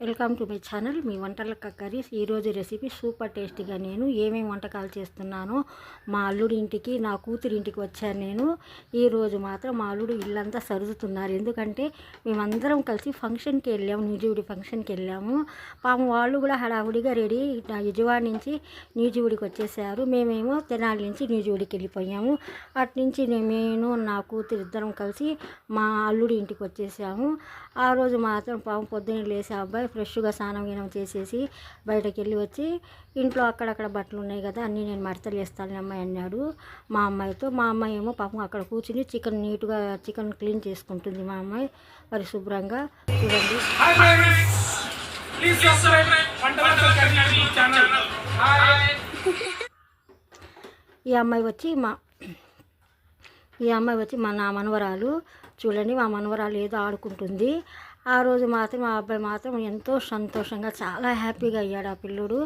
Welcome to my channel. మీ వంటల curries. ఈరోజు recipe super టేస్టీగా నేను ఏమేమి వంటకాలు చేస్తున్నానో మా అల్లుడి ఇంటికి నా కూతురి ఇంటికి వచ్చాను నేను. ఈరోజు మాత్రం మా అల్లుడు ఇల్లంతా సరుదుతున్నారు. ఎందుకంటే మేమందరం కలిసి ఫంక్షన్కి వెళ్ళాము న్యూజివుడి ఫంక్షన్కి వెళ్ళాము. పాము వాళ్ళు కూడా హడావుడిగా రెడీ నా విజయవాడ నుంచి న్యూజివుడికి వచ్చేసారు. మేమేమో తెనాలి నుంచి న్యూజివుడికి వెళ్ళిపోయాము. అటు నుంచి నేను నా కూతురు ఇద్దరం కలిసి మా అల్లుడి ఇంటికి వచ్చేసాము. ఆ రోజు మాత్రం పాము పొద్దున్న లేసే అబ్బాయి ఫ్రెష్గా స్నానం గీనం చేసేసి బయటకు వెళ్ళి వచ్చి ఇంట్లో అక్కడక్కడ బట్టలు ఉన్నాయి కదా అన్నీ నేను మడతలు వేస్తాను అమ్మాయి అన్నాడు మా అమ్మాయితో. మా అమ్మాయి ఏమో పాపం అక్కడ కూర్చుని చికెన్ నీట్గా చికెన్ క్లీన్ చేసుకుంటుంది మా అమ్మాయి. పరిశుభ్రంగా చూడండి. ఈ అమ్మాయి వచ్చి మా ఈ అమ్మాయి వచ్చి మా నా మనవరాలు. చూడండి మా మనవరాలు ఏదో ఆడుకుంటుంది. ఆ రోజు మాత్రం ఆ అబ్బాయి మాత్రం ఎంతో సంతోషంగా చాలా హ్యాపీగా అయ్యాడు ఆ పిల్లుడు.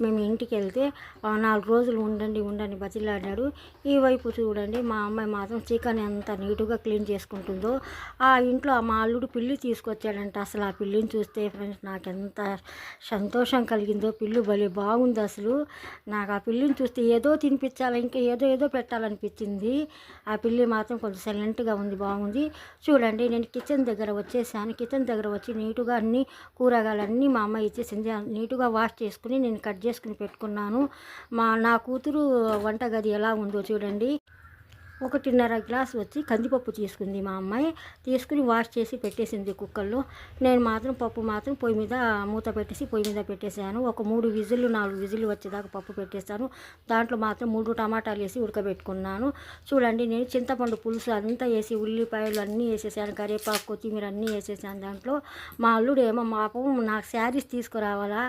మేము ఇంటికి వెళ్తే "ఆ, నాలుగు రోజులు ఉండండి ఉండండి బతిలాడాడు. ఈ వైపు చూడండి మా అమ్మాయి మాత్రం చికెన్ ఎంత నీటుగా క్లీన్ చేసుకుంటుందో. ఆ ఇంట్లో మా అల్లుడు పిల్లి తీసుకొచ్చాడంట. అసలు ఆ పిల్లిని చూస్తే ఫ్రెండ్స్ నాకు ఎంత సంతోషం కలిగిందో. పిల్లు భలే బాగుంది అసలు. నాకు ఆ పిల్లిని చూస్తే ఏదో తినిపించాలి ఇంకా ఏదో ఏదో పెట్టాలనిపించింది. ఆ పిల్లి మాత్రం కొంచెం సైలెంట్గా ఉంది బాగుంది. చూడండి నేను కిచెన్ దగ్గర వచ్చేసాను. కిచెన్ దగ్గర వచ్చి నీటుగా అన్ని కూరగాయలన్నీ మా అమ్మ ఇచ్చేసింది నీటుగా వాష్ చేసుకుని నేను కట్ చేసుకుని పెట్టుకున్నాను. మా నా కూతురు వంటగది ఎలా ఉందో చూడండి. ఒకటిన్నర గ్లాస్ వచ్చి కందిపప్పు తీసుకుంది మా అమ్మాయి. తీసుకుని వాష్ చేసి పెట్టేసింది కుక్కర్లో. నేను మాత్రం పప్పు మాత్రం పొయ్యి మీద మూత పెట్టేసి పొయ్యి మీద పెట్టేశాను. ఒక మూడు విజిల్లు నాలుగు విజిల్లు వచ్చేదాకా పప్పు పెట్టేశాను. దాంట్లో మాత్రం మూడు టమాటాలు వేసి ఉడకబెట్టుకున్నాను. చూడండి నేను చింతపండు పులుసు అంతా వేసి ఉల్లిపాయలు అన్నీ వేసేసాను కరివేపాకు కొత్తిమీర అన్నీ వేసేసాను దాంట్లో. మా అల్లుడు ఏమో మా పాపం నాకు శారీస్ తీసుకురావాలా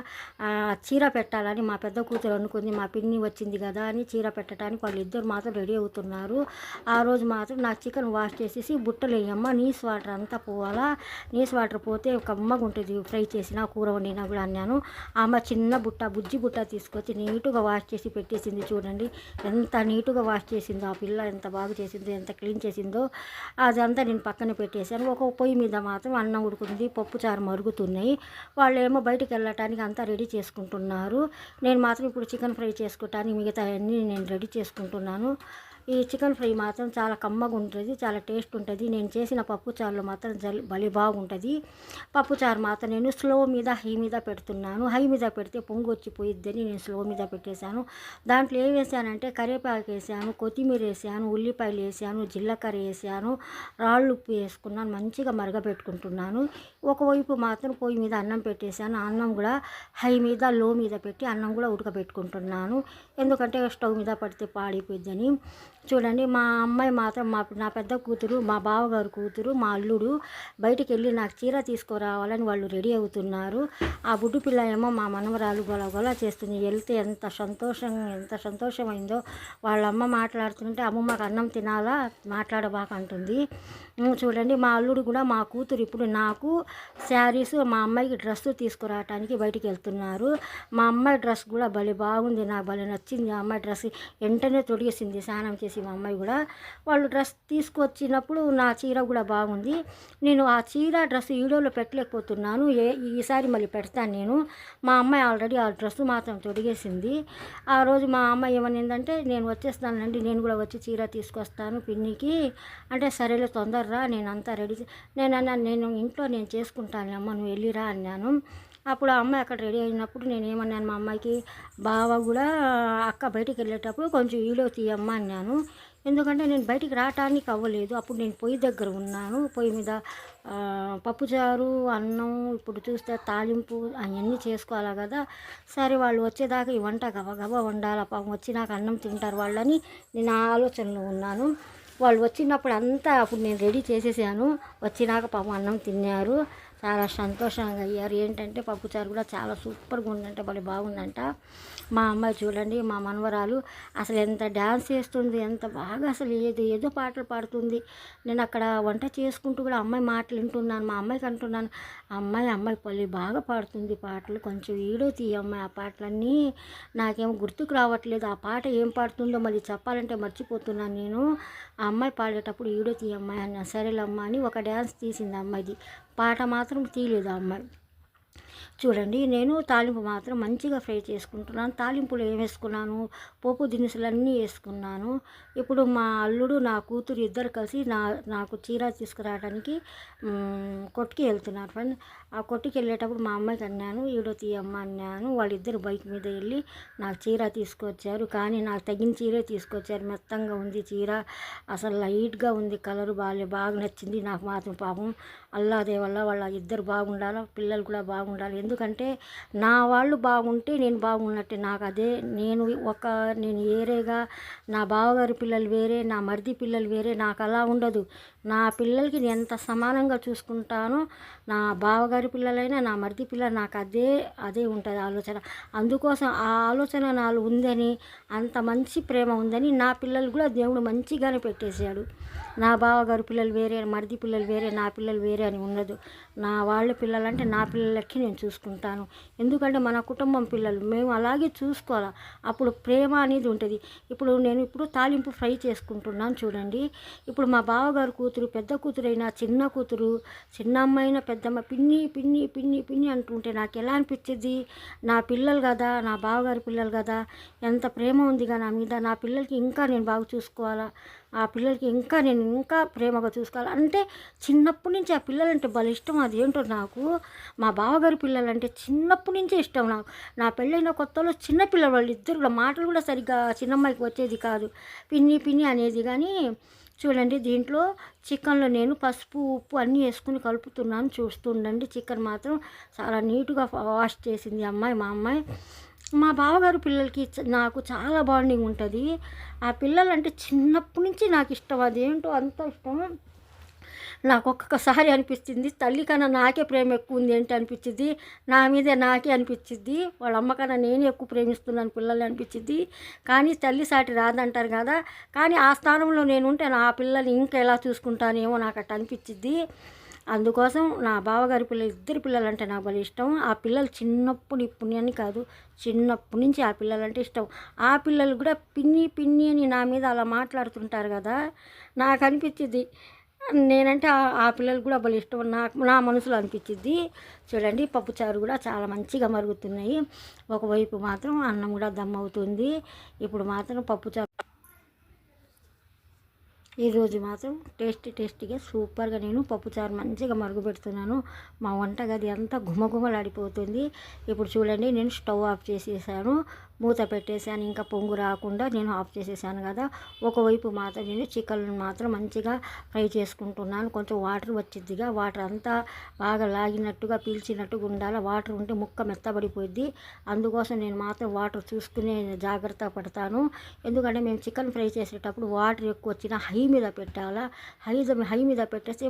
చీర పెట్టాలని మా పెద్ద కూతురు అనుకుంది. మా పిన్ని వచ్చింది కదా అని చీర పెట్టడానికి వాళ్ళిద్దరు మాత్రం రెడీ అవుతున్నారు. ఆ రోజు మాత్రం నాకు చికెన్ వాష్ చేసేసి బుట్టలు వేయమ్మ నీస్ వాటర్ అంతా పోవాలా. నీస్ వాటర్ పోతే కమ్మగా ఉంటుంది ఫ్రై చేసిన కూర వండినా కూడా అన్నాను. అమ్మ చిన్న బుట్ట బుజ్జి బుట్ట తీసుకొచ్చి నీటుగా వాష్ చేసి పెట్టేసింది చూడండి. ఎంత నీటుగా వాష్ చేసిందో ఆ పిల్ల ఎంత బాగా చేసిందో ఎంత క్లీన్ చేసిందో. అదంతా నేను పక్కన పెట్టేశాను. ఒక పొయ్యి మీద మాత్రం అన్నం ఉడుకుంది పప్పు చారు మరుగుతున్నాయి. వాళ్ళు ఏమో బయటికి వెళ్ళటానికి అంతా రెడీ చేసుకుంటున్నారు. నేను మాత్రం ఇప్పుడు చికెన్ ఫ్రై చేసుకోవటానికి మిగతా అన్నీ నేను రెడీ చేసుకుంటున్నాను. ఈ చికెన్ ఫ్రై మాత్రం చాలా కమ్మగా ఉంటుంది చాలా టేస్ట్ ఉంటుంది. నేను చేసిన పప్పుచారులో మాత్రం జల్ భలే బాగుంటుంది. పప్పు చారు మాత్రం నేను స్లో మీద హై మీద పెడుతున్నాను. హై మీద పెడితే పొంగు వచ్చిపోయిద్దని నేను స్లో మీద పెట్టేశాను. దాంట్లో ఏం వేసానంటే కరివేపాకు వేసాను కొత్తిమీర వేసాను ఉల్లిపాయలు వేసాను జీలకర్ర వేసాను రాళ్ళు ఉప్పు వేసుకున్నాను మంచిగా మరగబెట్టుకుంటున్నాను. ఒకవైపు మాత్రం పొయ్యి మీద అన్నం పెట్టేశాను. అన్నం కూడా హై మీద లో మీద పెట్టి అన్నం కూడా ఉడకబెట్టుకుంటున్నాను. ఎందుకంటే స్టవ్ మీద పడితే పాడైపోయిద్దని. చూడండి మా అమ్మాయి మాత్రం మా నా పెద్ద కూతురు మా బావగారు కూతురు మా అల్లుడు బయటికి వెళ్ళి నాకు చీర తీసుకురావాలని వాళ్ళు రెడీ అవుతున్నారు. ఆ బుడ్డు పిల్ల ఏమో మా మనవరాలు గొల గొల చేస్తుంది. వెళ్తే ఎంత సంతోషం ఎంత సంతోషమైందో వాళ్ళ అమ్మ మాట్లాడుతుంటే అమ్మ మాకు అన్నం తినాలా మాట్లాడబాక అంటుంది చూడండి మా అల్లుడు కూడా మా కూతురు ఇప్పుడు నాకు శారీస్ మా అమ్మాయికి డ్రెస్ తీసుకురావటానికి బయటికి వెళ్తున్నారు. మా అమ్మాయి డ్రెస్ కూడా భలే బాగుంది నాకు భలే నచ్చింది. ఆ అమ్మాయి డ్రెస్ వెంటనే తొడిగేసింది స్నానం చేసి మా అమ్మాయి కూడా. వాళ్ళు డ్రెస్ తీసుకొచ్చినప్పుడు నా చీర కూడా బాగుంది. నేను ఆ చీర డ్రెస్ వీడియోలో పెట్టలేకపోతున్నాను. ఏ ఈసారి మళ్ళీ పెడతాను నేను. మా అమ్మాయి ఆల్రెడీ ఆ డ్రెస్ మాత్రం తొడిగేసింది. ఆ రోజు మా అమ్మాయి ఏమనిందంటే నేను వచ్చేస్తానండి నేను కూడా వచ్చి చీర తీసుకొస్తాను పిన్నికి. అంటే సరేలే రా నేను అంతా రెడీ నేను అన్నాను నేను ఇంట్లో నేను చేసుకుంటాను అమ్మ నువ్వు వెళ్ళిరా అన్నాను. అప్పుడు ఆ అమ్మాయి అక్కడ రెడీ అయినప్పుడు నేను ఏమన్నాను మా అమ్మాయికి బావ కూడా అక్క బయటికి వెళ్ళేటప్పుడు కొంచెం వీడియో తీయమ్మా అన్నాను. ఎందుకంటే నేను బయటికి రావటానికి అవ్వలేదు అప్పుడు నేను పొయ్యి దగ్గర ఉన్నాను. పొయ్యి మీద పప్పుచారు అన్నం ఇప్పుడు చూస్తే తాలింపు అవన్నీ చేసుకోవాలి కదా. సరే వాళ్ళు వచ్చేదాకా ఈ వంట గబగబా వండాలి పాపం వచ్చి నాకు అన్నం తింటారు వాళ్ళని నేను ఆ ఆలోచనలో ఉన్నాను. వాళ్ళు వచ్చినప్పుడు అంతా అప్పుడు నేను రెడీ చేసేసాను. వచ్చినాక పాపం అన్నం తిన్నారు. చాలా సంతోషంగా అయ్యారు. ఏంటంటే పప్పుచారు కూడా చాలా సూపర్గా ఉందంట భలే బాగుందంట. మా అమ్మాయి చూడండి మా మనవరాలు అసలు ఎంత డ్యాన్స్ చేస్తుంది ఎంత బాగా అసలు ఏదో ఏదో పాటలు పాడుతుంది. నేను అక్కడ వంట చేసుకుంటూ కూడా అమ్మాయి మాటలు వింటున్నాను మా అమ్మాయికి అంటున్నాను అమ్మాయి అమ్మాయి పల్లి బాగా పాడుతుంది పాటలు కొంచెం వీడియో తీయ అమ్మాయి ఆ పాటలన్నీ నాకేం గుర్తుకు రావట్లేదు ఆ పాట ఏం పాడుతుందో మళ్ళీ చెప్పాలంటే మర్చిపోతున్నాను నేను. ఆ అమ్మాయి పాడేటప్పుడు వీడియో తీయ అమ్మాయి అన్న సరేలమ్మా అని ఒక డ్యాన్స్ తీసింది అమ్మాయిది. పాట మాత్రం తీయలేదు ఆ అమ్మాయి. చూడండి నేను తాలింపు మాత్రం మంచిగా ఫ్రై చేసుకుంటున్నాను. తాలింపులో ఏం వేసుకున్నాను? పోపు దినుసులన్నీ వేసుకున్నాను. ఇప్పుడు మా అల్లుడు నా కూతురు ఇద్దరు కలిసి నా నాకు చీర తీసుకురావడానికి కొట్టుకి వెళ్తున్నారు ఫ్రెండ్. ఆ కొట్టుకి వెళ్ళేటప్పుడు మా అమ్మాయికి అన్నాను ఈడో తీయమ్మ అన్నాను. వాళ్ళిద్దరు బైక్ మీద వెళ్ళి నాకు చీర తీసుకొచ్చారు. కానీ నాకు తగిన చీరే తీసుకొచ్చారు. మెత్తంగా ఉంది చీర. అసలు లైట్గా ఉంది కలర్ బాగా బాగా నచ్చింది నాకు మాత్రం పాపం. అల్లాదే వల్ల వాళ్ళ ఇద్దరు బాగుండాలి పిల్లలు కూడా బాగుండాలి ఎందుకంటే నా వాళ్ళు బాగుంటే నేను బాగున్నట్టే. నాకు అదే నేను ఒక నేను వేరేగా నా బావగారి పిల్లలు వేరే నా మరిది పిల్లలు వేరే నాకు అలా ఉండదు. నా పిల్లలకి నేను ఎంత సమానంగా చూసుకుంటానో నా బావగారి పిల్లలైనా నా మరిది పిల్ల నాకు అదే అదే ఉంటుంది ఆలోచన. అందుకోసం ఆ ఆలోచన నాలో ఉందని అంత మంచి ప్రేమ ఉందని నా పిల్లలు కూడా దేవుడు మంచిగానే పెట్టేశాడు. నా బావగారు పిల్లలు వేరే మరిది పిల్లలు వేరే నా పిల్లలు వేరే అని ఉండదు నా వాళ్ళ పిల్లలంటే నా పిల్లలకి నేను చూసుకుంటాను. ఎందుకంటే మన కుటుంబం పిల్లలు మేము అలాగే చూసుకోవాలి. అప్పుడు ప్రేమ అనేది ఉంటుంది. ఇప్పుడు నేను ఇప్పుడు తాలింపు ఫ్రై చేసుకుంటున్నాను చూడండి. ఇప్పుడు మా బావగారు కూతురు పెద్ద కూతురైనా చిన్న కూతురు చిన్న అమ్మాయిన పెద్దమ్మ పిన్ని పిన్ని పిన్ని పిన్ని అంటుంటే నాకు ఎలా అనిపించింది నా పిల్లలు కదా నా బావగారి పిల్లలు కదా ఎంత ప్రేమ ఉందిగా నా మీద. నా పిల్లలకి ఇంకా నేను బాగా చూసుకోవాలా? ఆ పిల్లలకి ఇంకా నేను ఇంకా ప్రేమగా చూసుకోవాలి? అంటే చిన్నప్పటి నుంచి ఆ పిల్లలంటే భలే ఇష్టం అదేంటో నాకు. మా బావగారి పిల్లలంటే చిన్నప్పటి నుంచే ఇష్టం నాకు. నా పెళ్ళైన కొత్తలో చిన్న పిల్లలు వాళ్ళు ఇద్దరు కూడా మాటలు కూడా సరిగ్గా చిన్నమ్మాయికి వచ్చేది కాదు. పిన్ని పిన్ని అనేది కానీ చూడండి దీంట్లో చికెన్లో నేను పసుపు ఉప్పు అన్నీ వేసుకుని కలుపుతున్నాను చూస్తుండండి. చికెన్ మాత్రం చాలా నీట్గా వాష్ చేసింది అమ్మాయి మా అమ్మాయి. మా బావగారు పిల్లలకి నాకు చాలా బాండింగ్ ఉంటుంది ఆ పిల్లలంటే చిన్నప్పటి నుంచి నాకు ఇష్టం. అదేంటో అంత ఇష్టం. నాకు ఒక్కొక్కసారి అనిపిస్తుంది తల్లి కన్నా నాకే ప్రేమ ఎక్కువ ఉంది ఏంటి అనిపించింది నా మీదే నాకే అనిపించింది వాళ్ళ అమ్మ కన్నా నేనే ఎక్కువ ప్రేమిస్తున్నాను పిల్లల్ని అనిపించింది కానీ తల్లి సాటి రాదంటారు కదా. కానీ ఆ స్థానంలో నేను ఉంటే నా పిల్లల్ని ఇంకా ఎలా చూసుకుంటానేమో నాకు అట్ట అనిపించింది అందుకోసం నా బావగారి పిల్లలు ఇద్దరు పిల్లలంటే నాకు భలే ఇష్టం. ఆ పిల్లలు చిన్నప్పుడు ఇప్పుడు అని కాదు చిన్నప్పటి నుంచి ఆ పిల్లలంటే ఇష్టం. ఆ పిల్లలు కూడా పిన్ని పిన్ని అని నా మీద అలా మాట్లాడుతుంటారు కదా. నాకు అనిపించింది నేనంటే ఆ- పిల్లలకు పిల్లలు కూడా భలే ఇష్టం. నాకు నా మనసులో అనిపించింది. చూడండి పప్పుచారు కూడా చాలా మంచిగా మరుగుతున్నాయి. ఒకవైపు మాత్రం అన్నం కూడా దమ్ అవుతుంది. ఇప్పుడు మాత్రం పప్పుచారు ఈరోజు మాత్రం టేస్టీ టేస్టీగా సూపర్గా నేను పప్పుచారు మంచిగా మరుగు పెడుతున్నాను మా వంటగది అంతా గుమగుమలాడిపోతుంది ఇప్పుడు చూడండి నేను స్టవ్ ఆఫ్ చేసేసాను. మూత పెట్టేశాను. ఇంకా పొంగు రాకుండా నేను ఆఫ్ చేసేసాను కదా. ఒకవైపు మాత్రం నేను చికెన్ మాత్రం మంచిగా ఫ్రై చేసుకుంటున్నాను. కొంచెం వాటర్ వచ్చిద్దిగా. వాటర్ అంతా బాగా లాగినట్టుగా పీల్చినట్టుగా ఉండాలి. వాటర్ ఉంటే ముక్క మెత్తబడిపోద్ది అందుకోసం నేను మాత్రం వాటర్ చూసుకునే జాగ్రత్త పడతాను. ఎందుకంటే మేము చికెన్ ఫ్రై చేసేటప్పుడు వాటర్ ఎక్కువ వచ్చినా హై మీద పెట్టాలా? హై హై మీద పెట్టేస్తే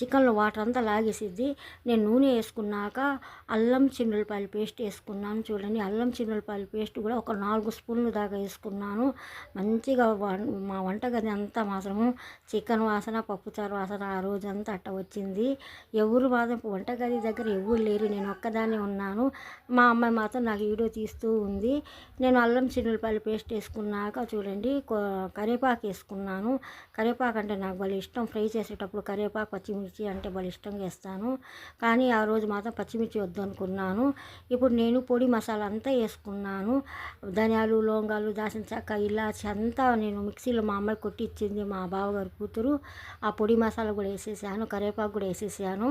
చికెన్లో వాటర్ అంతా లాగేసిద్ది. నేను నూనె వేసుకున్నాక అల్లం చిన్నులపాయలు పేస్ట్ వేసుకున్నాను. చూడండి అల్లం చిన్నులపాయలు పేస్ట్ కూడా ఒక నాలుగు స్పూన్లు దాకా వేసుకున్నాను. మంచిగా మా వంటగది అంతా మాత్రము చికెన్ వాసన పప్పుచారు వాసన ఆ రోజంతా అట్ట వచ్చింది. ఎవరు మాత్రం వంటగది దగ్గర ఎవరు లేరు. నేను ఒక్కదాన్ని ఉన్నాను. మా అమ్మాయి మాత్రం నాకు వీడియో తీస్తూ ఉంది. నేను అల్లం చిన్నులపాయలు పేస్ట్ వేసుకున్నాక చూడండి కరివేపాకు వేసుకున్నాను. కరివేపాకు అంటే నాకు భలే ఇష్టం. ఫ్రై చేసేటప్పుడు కరివేపాకు పచ్చిమిర్చి అంటే భలే ఇష్టంగా వేస్తాను. కానీ ఆ రోజు మాత్రం పచ్చిమిర్చి వద్దనుకున్నాను. ఇప్పుడు నేను పొడి మసాలా అంతా వేసుకున్నాను. ధనియాలు లవంగాలు దాచిన చెక్క ఇలాచి అంతా నేను మిక్సీలో మా అమ్మాయి కొట్టి ఇచ్చింది మా బావగారు కూతురు. ఆ పొడి మసాలా కూడా వేసేసాను కరివేపాకు కూడా వేసేసాను.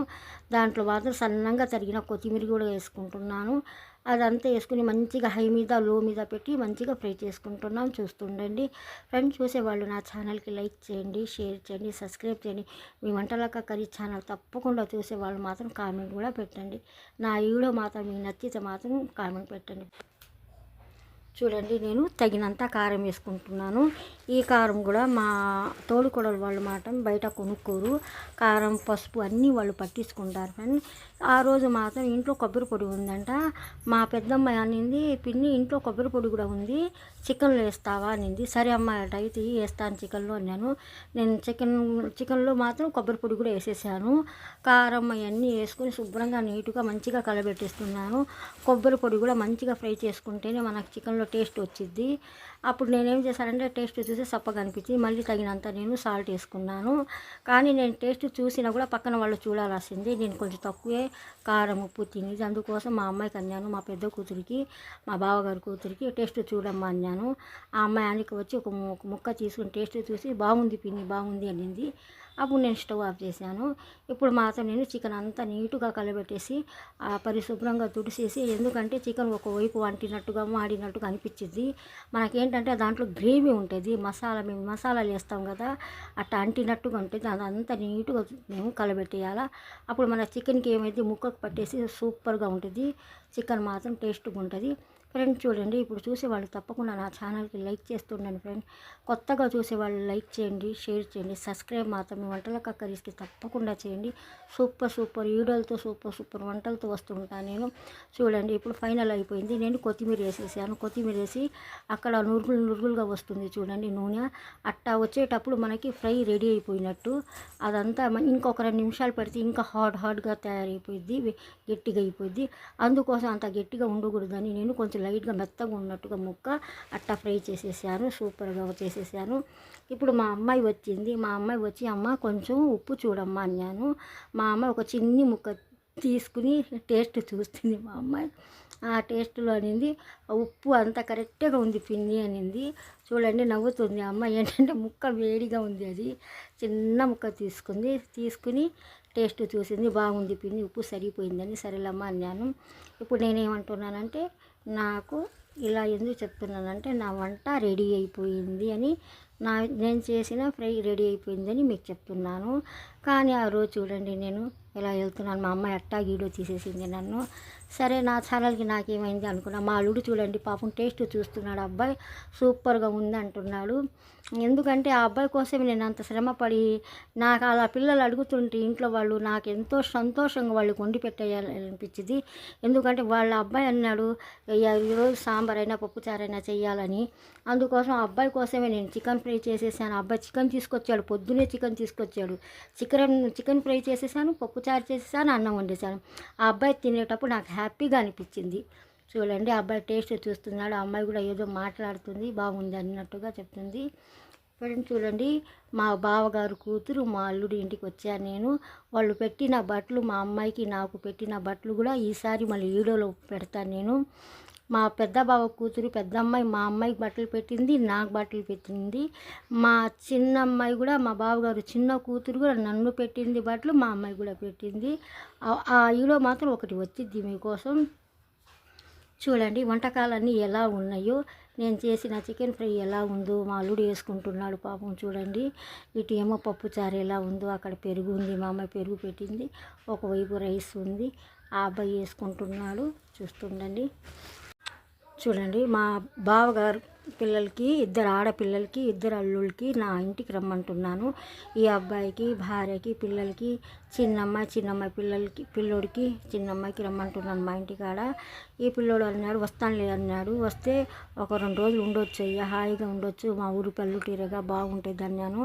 దాంట్లో మాత్రం సన్నంగా తరిగిన కొత్తిమీర కూడా వేసుకుంటున్నాను. అదంతా వేసుకుని మంచిగా హై మీద లో మీద పెట్టి మంచిగా ఫ్రై చేసుకుంటున్నాం చూస్తుండండి. ఫ్రెండ్స్ చూసేవాళ్ళు నా ఛానల్కి లైక్ చేయండి షేర్ చేయండి సబ్స్క్రైబ్ చేయండి. మీ వంటలక్క కర్రీ ఛానల్ తప్పకుండా చూసేవాళ్ళు మాత్రం కామెంట్ కూడా పెట్టండి. నా వీడియో మాత్రం మీకు నచ్చితే మాత్రం కామెంట్ పెట్టండి. చూడండి నేను తగినంత కారం వేసుకుంటున్నాను. ఈ కారం కూడా మా తోడుకోడలు వాళ్ళు మాత్రం బయట కొనుక్కోరు. కారం పసుపు అన్నీ వాళ్ళు పట్టించుకుంటారు కానీ ఆ రోజు మాత్రం ఇంట్లో కొబ్బరి పొడి ఉందంట. మా పెద్దమ్మాయి అనింది పిన్ని ఇంట్లో కొబ్బరి పొడి కూడా ఉంది. చికెన్లో వేస్తావా? అనింది. సరే అమ్మ అటు అయితే వేస్తాను చికెన్లో అన్నాను. నేను చికెన్ చికెన్లో మాత్రం కొబ్బరి పొడి కూడా వేసేసాను. కారం అవన్నీ వేసుకొని శుభ్రంగా నీట్గా మంచిగా కలబెట్టేస్తున్నాను. కొబ్బరి పొడి కూడా మంచిగా ఫ్రై చేసుకుంటేనే మనకు చికెన్లో టేస్ట్ వచ్చింది అప్పుడు నేనేం చేశానంటే టేస్ట్ చూసి సప్పగా అనిపించి మళ్ళీ తగినంత నేను సాల్ట్ వేసుకున్నాను. కానీ నేను టేస్ట్ చూసినా కూడా పక్కన వాళ్ళు చూడాల్సింది. నేను కొంచెం తక్కువే కారం ఉప్పు తినేది అందుకోసం మా అమ్మాయికి అన్నాను మా పెద్ద కూతురికి మా బావగారి కూతురికి టేస్ట్ చూడమ్మా అన్నాను. ఆ అమ్మాయి ఆయనకి వచ్చి ఒక ఒక ముక్క తీసుకుని టేస్ట్ చూసి బాగుంది పిన్ని బాగుంది అనింది. అప్పుడు నేను స్టవ్ ఆఫ్ చేశాను. ఇప్పుడు మాత్రం నేను చికెన్ అంతా నీట్గా కలబెట్టేసి పరిశుభ్రంగా తుడిసేసి ఎందుకంటే చికెన్ ఒకవైపు వంటినట్టుగా మాడినట్టుగా అనిపించింది. మనకేంటంటే దాంట్లో గ్రేవీ ఉంటుంది మసాలా మేము మసాలాలు వేస్తాం కదా అట్లా అంటినట్టుగా ఉంటుంది. అదంతా నీట్గా మేము కలబెట్టేయాలా. అప్పుడు మన చికెన్కి ఏమైతే ముక్కకు పట్టేసి సూపర్గా ఉంటుంది. చికెన్ మాత్రం టేస్ట్గా ఉంటుంది. ఫ్రెండ్ చూడండి ఇప్పుడు చూసేవాళ్ళు తప్పకుండా నా ఛానల్కి లైక్ చేస్తుండండి ఫ్రెండ్ కొత్తగా చూసేవాళ్ళు లైక్ చేయండి షేర్ చేయండి సబ్స్క్రైబ్ మాత్రం మీ వంటల కక్కరీస్కి తప్పకుండా చేయండి. సూపర్ సూపర్ వీడియోలతో సూపర్ సూపర్ వంటలతో వస్తుంటాను నేను. చూడండి ఇప్పుడు ఫైనల్ అయిపోయింది. నేను కొత్తిమీర వేసేసాను. కొత్తిమీర వేసి అక్కడ నురుగులు నురుగులుగా వస్తుంది చూడండి నూనె. అట్టా వచ్చేటప్పుడు మనకి ఫ్రై రెడీ అయిపోయినట్టు. అదంతా ఇంకొక రెండు నిమిషాలు పెడితే ఇంకా హాట్ హాట్గా తయారైపోయింది గట్టిగా అయిపోయింది అందుకోసం అంత గట్టిగా ఉండకూడదని నేను కొంచెం లైట్గా మెత్తగా ఉన్నట్టుగా ముక్క అట్టా ఫ్రై చేసేసాను సూపర్గా చేసేసాను. ఇప్పుడు మా అమ్మాయి వచ్చింది. మా అమ్మాయి వచ్చి అమ్మ కొంచెం ఉప్పు చూడమ్మా అన్నాను. మా అమ్మాయి ఒక చిన్ని ముక్క తీసుకుని టేస్ట్ చూస్తుంది మా అమ్మాయి. ఆ టేస్ట్లో అనింది ఉప్పు అంతా కరెక్ట్గా ఉంది పిన్ని అనింది. చూడండి నవ్వుతుంది. అమ్మ ఏంటంటే ముక్క వేడిగా ఉంది అది. చిన్న ముక్క తీసుకుంది. తీసుకుని టేస్ట్ చూసింది. బాగుంది పిన్ని ఉప్పు సరిపోయిందని సరేలమ్మ అన్నాను. ఇప్పుడు నేనేమంటున్నానంటే నాకు ఇలా ఎందుకు చెప్తున్నానంటే నా వంట రెడీ అయిపోయింది అని నా నేను చేసిన ఫ్రై రెడీ అయిపోయిందని మీకు చెప్తున్నాను. కానీ ఆ రోజు చూడండి నేను ఇలా వెళ్తున్నాను. మా అమ్మ ఎట్టా గీడో తీసేసింది నన్ను. సరే నా ఛానల్కి నాకేమైంది అనుకున్నా. మా అల్లుడు చూడండి పాపం టేస్ట్ చూస్తున్నాడు. అబ్బాయి సూపర్గా ఉంది అంటున్నాడు. ఎందుకంటే ఆ అబ్బాయి కోసమే నేను అంత శ్రమపడి నాకు అలా పిల్లలు అడుగుతుంటే ఇంట్లో వాళ్ళు నాకు ఎంతో సంతోషంగా వాళ్ళు వండి పెట్టేయాలనిపించింది. ఎందుకంటే వాళ్ళ అబ్బాయి అన్నాడు ఈరోజు సాంబార్ అయినా పప్పుచారైనా చేయాలని అందుకోసం ఆ అబ్బాయి కోసమే నేను చికెన్ ఫ్రై ఫ్రై చేసేసాను. అబ్బాయి చికెన్ తీసుకొచ్చాడు. పొద్దునే చికెన్ తీసుకొచ్చాడు. చికెన్ చికెన్ ఫ్రై చేసేసాను పప్పుచారు చేసేసాను అన్నం వండేసాను. ఆ అబ్బాయి తినేటప్పుడు నాకు హ్యాపీగా అనిపించింది. చూడండి అబ్బాయి టేస్ట్ చూస్తున్నాడు. ఆ అమ్మాయి కూడా ఏదో మాట్లాడుతుంది బాగుంది అన్నట్టుగా చెప్తుంది. ఫ్రెండ్ చూడండి మా బావగారు కూతురు మా అల్లుడి ఇంటికి వచ్చాను నేను వాళ్ళు పెట్టిన బట్టలు మా అమ్మాయికి నాకు పెట్టిన బట్టలు కూడా ఈసారి మళ్ళీ వీడియోలో పెడతాను నేను. మా పెద్ద బావ కూతురు పెద్ద అమ్మాయి మా అమ్మాయికి బట్టలు పెట్టింది నాకు బట్టలు పెట్టింది. మా చిన్న అమ్మాయి కూడా మా బావగారు చిన్న కూతురు కూడా నన్ను పెట్టింది బట్టలు మా అమ్మాయి కూడా పెట్టింది. ఆ- ఆ మాత్రం ఒకటి వచ్చింది మీకోసం. చూడండి వంటకాలన్నీ ఎలా ఉన్నాయో నేను చేసిన చికెన్ ఫ్రై ఎలా ఉందో మా అల్లుడు వేసుకుంటున్నాడు పాపం చూడండి. ఇటు ఏమో పప్పుచారు ఎలా ఉందో అక్కడ పెరుగు ఉంది మా అమ్మాయి పెరుగు పెట్టింది. ఒకవైపు రైస్ ఉంది ఆ అబ్బాయి వేసుకుంటున్నాడు. చూస్తుండండి. చూడండి మా బావగారు పిల్లలకి ఇద్దరు ఆడపిల్లలకి ఇద్దరు అల్లుళ్ళకి నా ఇంటికి రమ్మంటున్నాను. ఈ అబ్బాయికి భార్యకి పిల్లలకి చిన్నమ్మాయి చిన్నమ్మాయి పిల్లలకి పిల్లోడికి చిన్నమ్మాయికి రమ్మంటున్నాను మా ఇంటికాడ. ఈ పిల్లోడు అన్నాడు వస్తానులే అన్నాడు. వస్తే ఒక రెండు రోజులు ఉండొచ్చు అయ్యా హాయిగా ఉండొచ్చు. మా ఊరు పల్లెటూరుగా బాగుంటుంది అన్నాను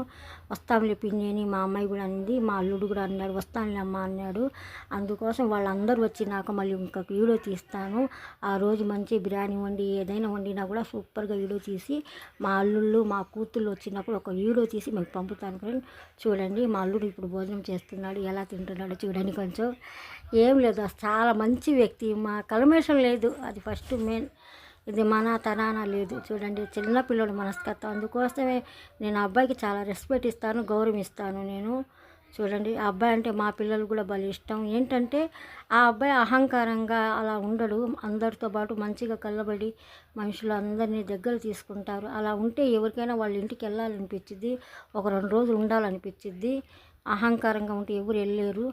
వస్తాంలే పిన్ని అని మా అమ్మాయి కూడా అంది. మా అల్లుడు కూడా అన్నాడు వస్తానులే అమ్మ అన్నాడు. అందుకోసం వాళ్ళందరూ వచ్చినాక మళ్ళీ ఇంకొక వీడియో తీస్తాను. ఆ రోజు మంచి బిర్యానీ వండి ఏదైనా వండినా కూడా సూపర్గా వీడియో తీసి మా అల్లుళ్ళు మా కూతుళ్ళు వచ్చినప్పుడు ఒక వీడియో తీసి మీకు పంపుతాను ఫ్రెండ్. చూడండి మా అల్లుడు ఇప్పుడు భోజనం చేస్తున్నాడు. ఎలా తింటున్నాడో చూడండి కొంచెం. ఏం లేదు చాలా మంచి వ్యక్తి. మా కలమేషం లేదు. అది ఫస్ట్ మెయిన్. ఇది మన తనాన లేదు. చూడండి చిన్నపిల్లడు మనస్తత్వం. అందుకోసమే నేను అబ్బాయికి చాలా రెస్పెక్ట్ ఇస్తాను గౌరవం ఇస్తాను నేను. చూడండి ఆ అబ్బాయి అంటే మా పిల్లలు కూడా భలే ఇష్టం. ఏంటంటే ఆ అబ్బాయి అహంకారంగా అలా ఉండడు. అందరితో పాటు మంచిగా కళ్ళబడి మనుషులు అందరినీ దగ్గర తీసుకుంటారు. అలా ఉంటే ఎవరికైనా వాళ్ళ ఇంటికి వెళ్ళాలనిపించింది ఒక రెండు రోజులు ఉండాలనిపించింది అహంకారంగా ఉంటే ఎవరు వెళ్ళలేరు.